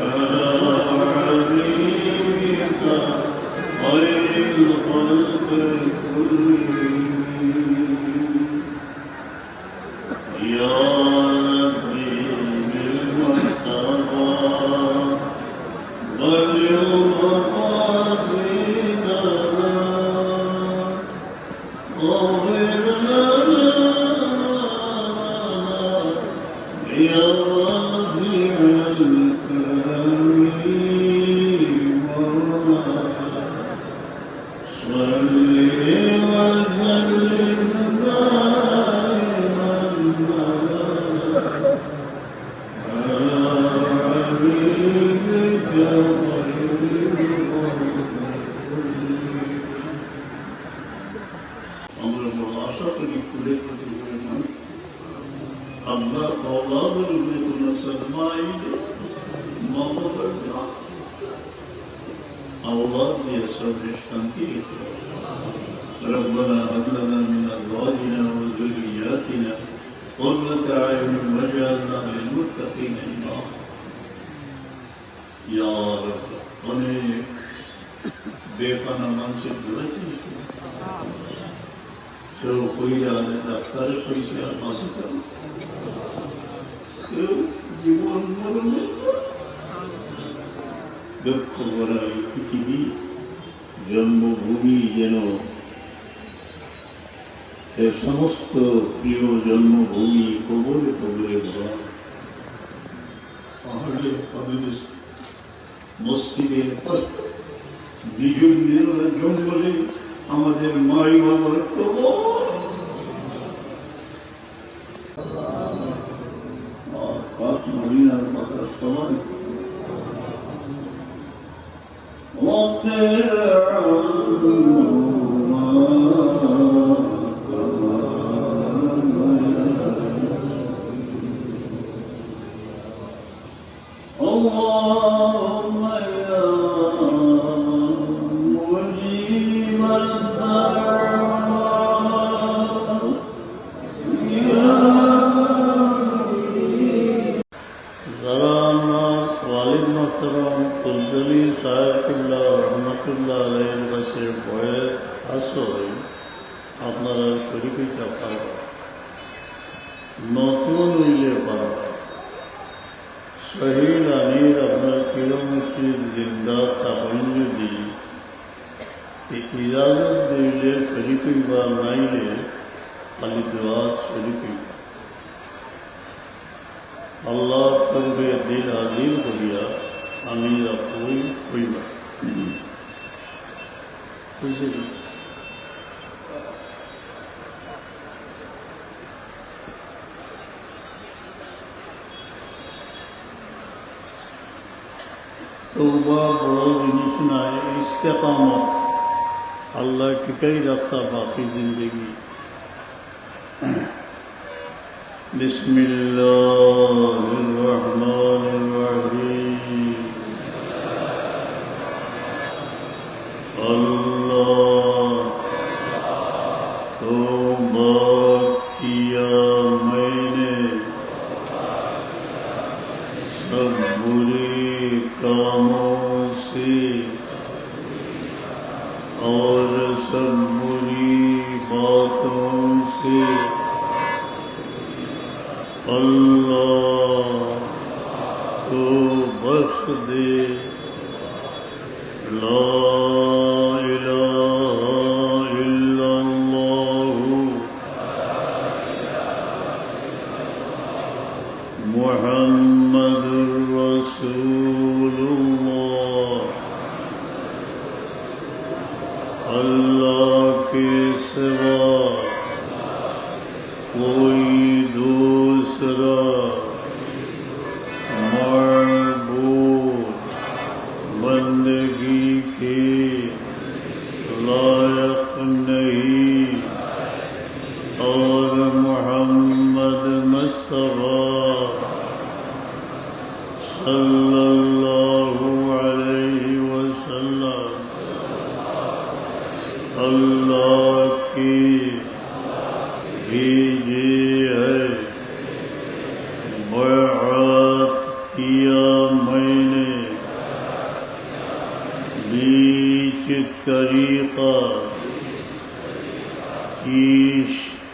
Uh... মমতার আওলাদ দিয়ে সবের শান্তি রেখে ربنا هب لنا من ازواجنا وذرياتنا قرة اعين واجعلنا للمتقين اماما يا رب অনেক বেপানা মানুষের ধরেছি কেউ কইরা ডাক্তারে কইছে আর বাঁচে কেউ জীবন মরণে দুঃখ ভরা এই পৃথিবী জন্মভূমি যেন। এর সমস্ত প্রিয় জন্মভূমি কবরে কবরে ভরা পাহাড়ে পাহাড়ে মসজিদের পাশে জঙ্গলে আমাদের মাই বাবার কবর পাঁচ মদিনার কথা সবাই رب ಬದುಕಲಿಕ್ಕೆ ಅವಕಾಶ نوتون یہ بات شہید امیر اپنا قلم سے زندہ تبنگ دی کہ اجازت دے لے شریفی بار نائی لے علی دعات شریفی اللہ کر قلب دل حاضر کریا امیر اپنی کوئی بات توبہ بڑوں لکھنا استقامت۔ اللہ ٹکئی رکھتا باقی زندگی۔ بسم اللہ الرحمن الرحیم۔ اللہ۔ تو تو بخش دے لا اور محمد مصطفیٰ صلی اللہ علیہ وسلم، اللہ کی بھیجی ہے۔ بیعت کیا میں نے، بیچ طریقہ کیشتیا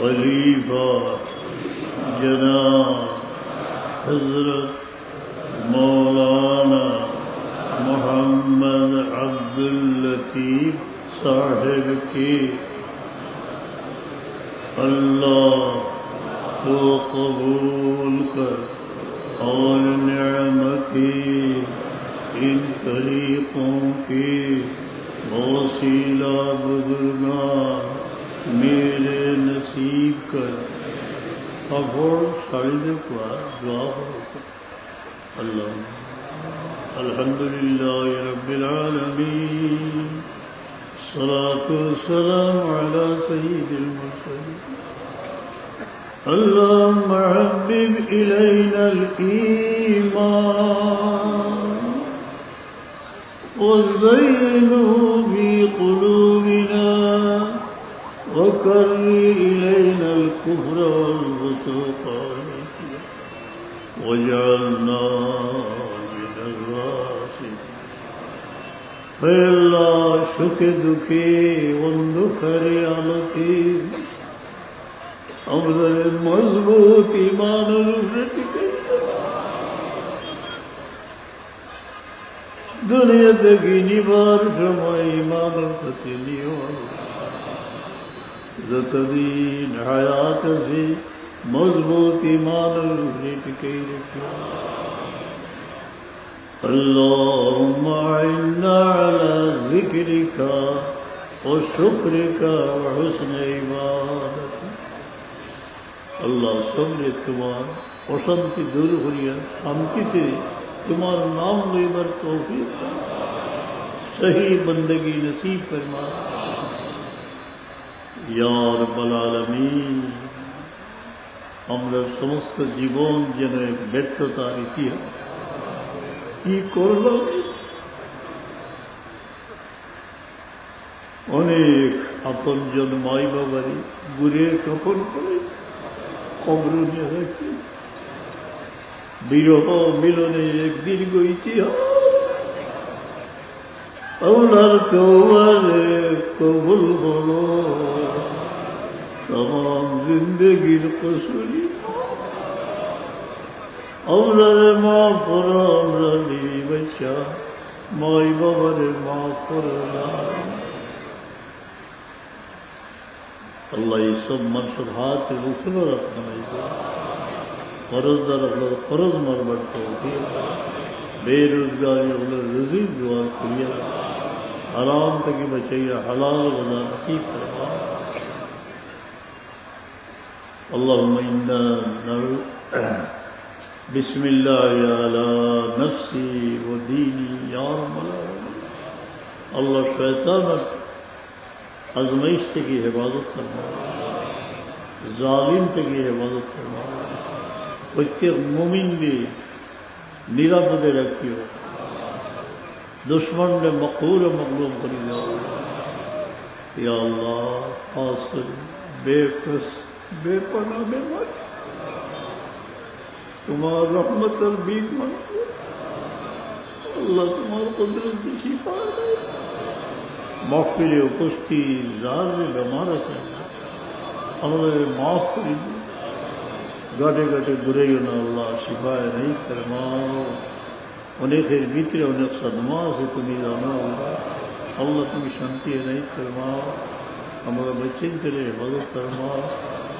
خلیفہ جناب حضرت مولانا محمد عبد اللطیف صاحب کی اللہ کو قبول کر اور نعمتی ان طریقوں کی وسیلہ بزرگاں میرے نصیب کر۔ اب اور ساڑی دعا دعا اللہ۔ الحمد لله رب العالمين الصلاة والسلام على سيد المرسلين اللهم حبب إلينا الإيمان وزينه وكري إلينا الكفر والفسوق والعصيان من الراشدين. اے اللہ شکے دکھے وندو کرے آلتی ہمارے مضبوط ایمان ٹکے دنیا تک ہی نہیں بار فرمائی ایمان اور فتح نہیں زتدین حیات سے مضبوط ایمان لٹ کے رکھو اللهم اعنا على ذكرك وشكرك وحسن عبادتك اللہ سب نے تمہار অশান্তি দূর করিয়া শান্তিতে তোমার নাম লইবার তৌফিক সহি বন্দগি নসিব ফরমা ইয়া রব্বাল আলামিন আমরা সমস্ত জীবন যেন ব্যর্থতার ইতিহাস। কি করলাম অনেক আপনজন মাই বাবারি গুড়ের কাপড় করে কবর নিয়ে রাখি বিরহ মিলনে এক দীর্ঘ ইতিহাস। Avlar kavları kabul bana Tamam zindegi kusuri Avlar mağfura avlali بچا مائی بابر مغفرنا اللہ یہ سب منصبات رسول رکھنا فرض در فرض مربت ہوتی ہے بے روزگاری اور رضی جوان کھلیا حرام تک بچیا حلال بنا نصیب کرا اللهم انا نعوذ بسم الله على نفسي وديني يا رب العالمين اللہ شیطان آزمائش کی حفاظت کرنا ظالم کی حفاظت کرنا کوئی مومن بھی نگاہ تو رکھتی ہو۔ دشمن نے مقبول مغلوم کری دیا۔ یا اللہ، خاص کر بے پس، بے پناہ، بے مر تمہار رحمت اور بیگ من اللہ تمہار قدرت کی شفا ہے محفل کشتی زار میں بیمارت ہے اللہ معاف کری دیا۔ گاٹے گاٹے برے نہ اللہ، شفائے نہیں فرماؤ انہیں خیر بیترے انہیں صدمہ سے تمہیں جانا ہوگا۔ اللہ تمہیں شانتی نہیں فرماؤ ہمارا بچن تیرے حفاظت فرما۔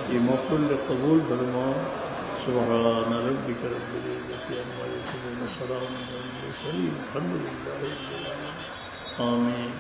یہ موقع قبول فرما۔ سبحان ربک رب العزت عما یصفون علی المرسلین الحمد آمین۔